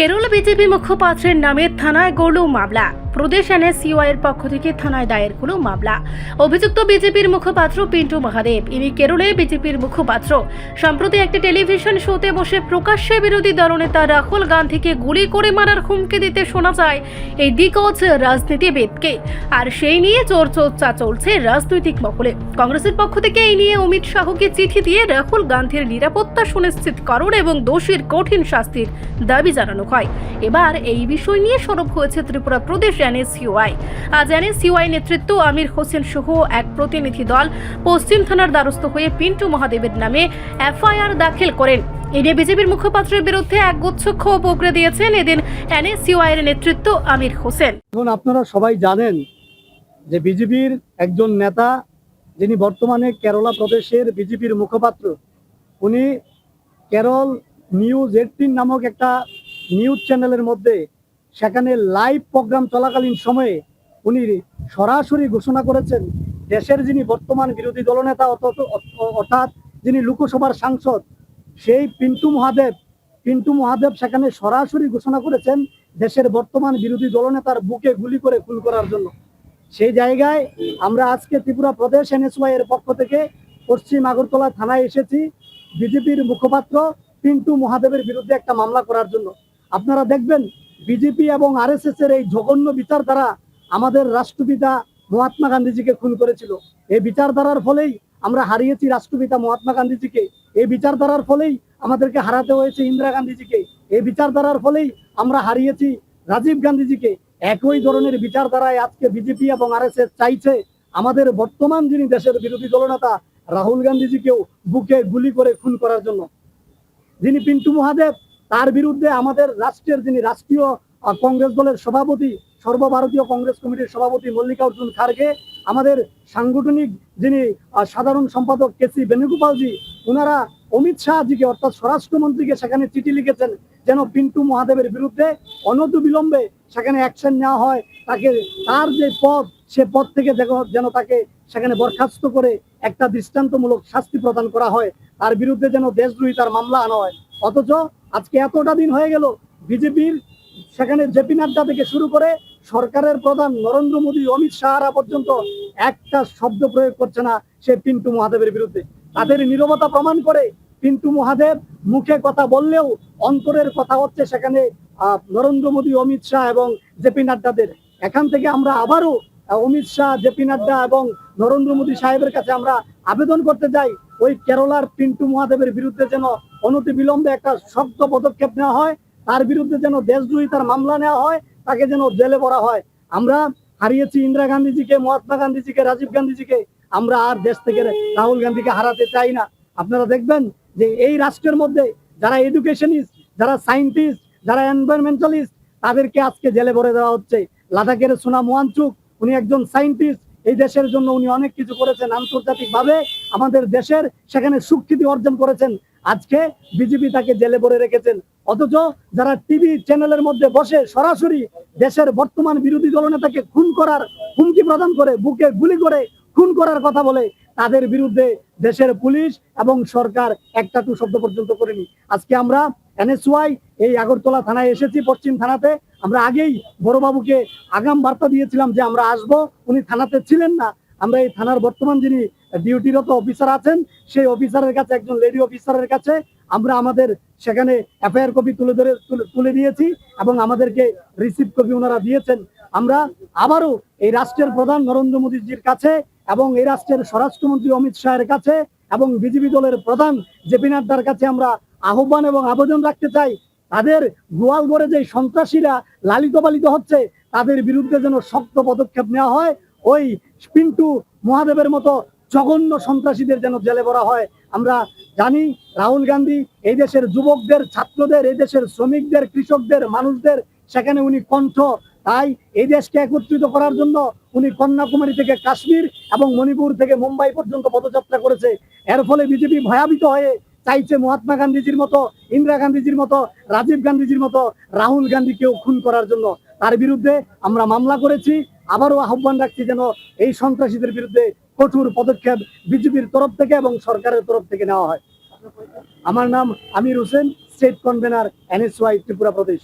Kerala BJP মুখপাত্রের নামে থানায় গড়ল মামলা। প্রদেশ এনএসইউআই এর পক্ষ থেকে থানায় দায়ের হলো মামলা। অভিযুক্ত বিজেপির মুখপাত্র পিন্টু মহাদেব। ইনি কেরলে বিজেপির মুখপাত্র। সম্প্রতি একটি টেলিভিশন শোতে বসে প্রকাশ্যে বিরোধী দলনেতা রাহুল গান্ধীকে গুলি করে মারার হুমকি দিতে শোনা যায় এই দিগ্গজ রাজনীতিবিদকে। আর সেই নিয়ে চোর চর্চা চলছে রাজনৈতিক মহলে। কংগ্রেসের পক্ষ থেকে এই নিয়ে অমিত শাহকে চিঠি দিয়ে রাহুল গান্ধীর নিরাপত্তা সুনিশ্চিতকরণ এবং দোষীর কঠিন শাস্তির দাবি জানানো হয়। এবার এই বিষয় নিয়ে সরব হয়েছে ত্রিপুরা প্রদেশ এনএসইউআই আজ এনএসইউআই নেতৃত্ব আমির হোসেন সহ এক প্রতিনিধি দল পশ্চিম থানার দ্বারস্থ হয়ে পিন্টু মহাদেবের নামে এফআইআর দাখিল করেন। এদিন বিজেপির মুখপাত্রের বিরুদ্ধে একগুচ্ছ ক্ষোভ উগরে দিয়েছেন এদিন এনএসইউআই এর নেতৃত্ব আমির হোসেন। এখন আপনারা সবাই জানেন যে বিজেপির একজন নেতা, যিনি বর্তমানে কেরলা প্রদেশের বিজেপির মুখপাত্র, উনি কেরল নিউজ এইটিন নামক একটা নিউজ চ্যানেলের মধ্যে সেখানে লাইভ প্রোগ্রাম চলাকালীন সময়ে উনি সরাসরি ঘোষণা করেছেন, দেশের যিনি বর্তমান বিরোধী দলনেতা অর্থাৎ যিনি লোকসভার সাংসদ, সেই পিন্টু মহাদেব। পিন্টু মহাদেব সেখানে সরাসরি ঘোষণা করেছেন দেশের বর্তমান বিরোধী দলনেতার বুকে গুলি করে খুন করার জন্য। সেই জায়গায় আমরা আজকে ত্রিপুরা প্রদেশ এনএসওয়াই এর পক্ষ থেকে পশ্চিম আগরতলা থানায় এসেছি, বিজেপির মুখপাত্র পিন্টু মহাদেবের বিরুদ্ধে একটা মামলা করার জন্য। আপনারা দেখবেন বিজেপি এবং আরএসএস এর এই জঘন্য বিচার দ্বারা আমাদের রাষ্ট্রপিতা মহাত্মা গান্ধীজিকে খুন করেছিল। এই বিচারধারার ফলেই আমরা হারিয়েছি রাষ্ট্রপিতা মহাত্মা গান্ধীজিকে। এই বিচারধারার ফলেই আমাদেরকে হারাতে হয়েছে ইন্দিরা গান্ধীজিকে। এই বিচারধারার ফলেই আমরা হারিয়েছি রাজীব গান্ধীজিকে। একই ধরনের বিচারধারায় আজকে বিজেপি এবং আরএসএস চাইছে আমাদের বর্তমান যিনি দেশের বিরোধী দলনেতা রাহুল গান্ধীজিকেও বুকে গুলি করে খুন করার জন্য। যিনি পিন্টু মহাদেব তার বিরুদ্ধে আমাদের রাষ্ট্রের যিনি রাষ্ট্রীয় কংগ্রেস দলের সভাপতি, সর্বভারতীয় কংগ্রেস কমিটির সভাপতি মল্লিকার্জুন খার্গে, আমাদের সাংগঠনিক যিনি সাধারণ সম্পাদক কেসি বেণুগোপালজি ওনারা অমিত শাহজিকে, অর্থাৎ স্বরাষ্ট্রমন্ত্রীকে সেখানে চিঠি লিখেছেন যেন পিন্টু মহাদেবের বিরুদ্ধে অনতি বিলম্বে সেখানে অ্যাকশন নেওয়া হয়। তাকে, তার যে পদ, সে পদ থেকে যেন তাকে সেখানে বরখাস্ত করে একটা দৃষ্টান্তমূলক শাস্তি প্রদান করা হয়। তার বিরুদ্ধে যেন দেশদ্রোহী তার মামলা আনা হয়। অথচ আজকে এতটা দিন হয়ে গেল বিজেপির, সেখানে জেপি নাড্ডা থেকে শুরু করে সরকারের প্রধান নরেন্দ্র মোদী, অমিত শাহরা পর্যন্ত একটা শব্দ প্রয়োগ করছে না সে পিন্টু মহাদেবের বিরুদ্ধে। তাদের নীরবতা প্রমাণ করে পিন্টু মহাদেব মুখে কথা বললেও অন্তরের কথা হচ্ছে সেখানে নরেন্দ্র মোদী, অমিত শাহ এবং জেপি নাড্ডাদের। এখান থেকে আমরা আবারও অমিত শাহ, জেপি নাড্ডা এবং নরেন্দ্র মোদী সাহেবের কাছে আমরা আবেদন করতে যাই। ওই কেরলার পিন্টু মহাদেবের বিরুদ্ধে যেন অনতি বিলম্বে একটা শক্ত পদক্ষেপ নেওয়া হয়, তার বিরুদ্ধে যেন দেশদ্রোহী তার মামলা নেওয়া হয়, তাকে যেন জেলে ভরা হয়। আমরা হারিয়েছি ইন্দিরা গান্ধীজিকে, মহাত্মা গান্ধীজিকে, রাজীব গান্ধীজিকে, আমরা আর দেশ থেকে রাহুল গান্ধীকে হারাতে চাই না। আপনারা দেখবেন যে এই রাষ্ট্রের মধ্যে যারা এডুকেশনিস্ট, যারা সায়েন্টিস্ট যারা এনভায়রনমেন্টালিস্ট, তাদেরকে আজকে জেলে ভরে দেওয়া হচ্ছে। লাদাখের সোনা মোয়ানচুক উনি একজন সায়েন্টিস্ট এই দেশের জন্য উনি অনেক কিছু করেছেন আন্তর্জাতিকভাবে। আমাদের দেশের সেখানে স্বীকৃতি অর্জন করেছেন। আজকে বিজেপি তাকে জেলে ভরে রেখেছেন। অথচ যারা টিভি চ্যানেলের মধ্যে বসে সরাসরি দেশের বর্তমান বিরোধী দলনেতাকে খুন করার হুমকি প্রদান করে, বুকে গুলি করে খুন করার কথা বলে, তাদের বিরুদ্ধে দেশের পুলিশ এবং সরকার একটা টু শব্দ পর্যন্ত করেনি। আজকে আমরা এনএসওয়াই এই আগরতলা থানায় এসেছি, পশ্চিম থানাতে। আমরা আগেই বড়বাবুকে আগাম বার্তা দিয়েছিলাম যে আমরা আসব, উনি থানাতে ছিলেন না। আমরা এই থানার বর্তমান যিনি ডিউটিরত অফিসার আছেন, সেই অফিসারের কাছে, একজন লেডি অফিসারের কাছে আমরা আমাদের সেখানে এফআইআর কপি তুলে ধরে, তুলে- দিয়েছি এবং আমাদেরকে রিসিভ কপি ওনারা দিয়েছেন। আমরা আবারও এই রাষ্ট্রের প্রধান নরেন্দ্র মোদীজির কাছে এবং এই রাষ্ট্রের স্বরাষ্ট্রমন্ত্রী অমিত শাহের কাছে এবং বিজেপি দলের প্রধান জেপি নাড্ডার কাছে আমরা আহ্বান এবং আবেদন রাখতে চাই তাদের গোয়ালগড়ে যে সন্ত্রাসীরা লালিত পালিত হচ্ছে, তাদের বিরুদ্ধে যেন শক্ত পদক্ষেপ নেওয়া হয়, ওই পিন্টু মহাদেবের মতো জঘন্য সন্ত্রাসীদের যেন জেলে ভরা হয়। আমরা জানি রাহুল গান্ধী এই দেশের যুবকদের, ছাত্রদের, এই দেশের শ্রমিকদের, কৃষকদের, মানুষদের, সেখানে উনি কণ্ঠ। তাই এই দেশকে একত্রিত করার জন্য উনি কন্যাকুমারী থেকে কাশ্মীর এবং মণিপুর থেকে মুম্বাই পর্যন্ত পদযাত্রা করেছে। এর ফলে বিজেপি ভয়াবিত হয়ে চাইছে মহাত্মা গান্ধীজির মতো, ইন্দিরা গান্ধীজির মতো, রাজীব গান্ধীজির মতো, রাহুল গান্ধীকেও খুন করার জন্য। তার বিরুদ্ধে আমরা মামলা করেছি। আবারও আহ্বান রাখছি যেন এই সন্ত্রাসীদের বিরুদ্ধে কঠোর পদক্ষেপ বিজেপির তরফ থেকে এবং সরকারের তরফ থেকে নেওয়া হয়। আমার নাম Amir Hossain, state convener, NSY Tripura প্রদেশ।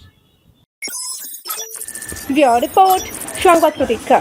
রিপোর্ট, সংবাদ প্রতীক্ষা।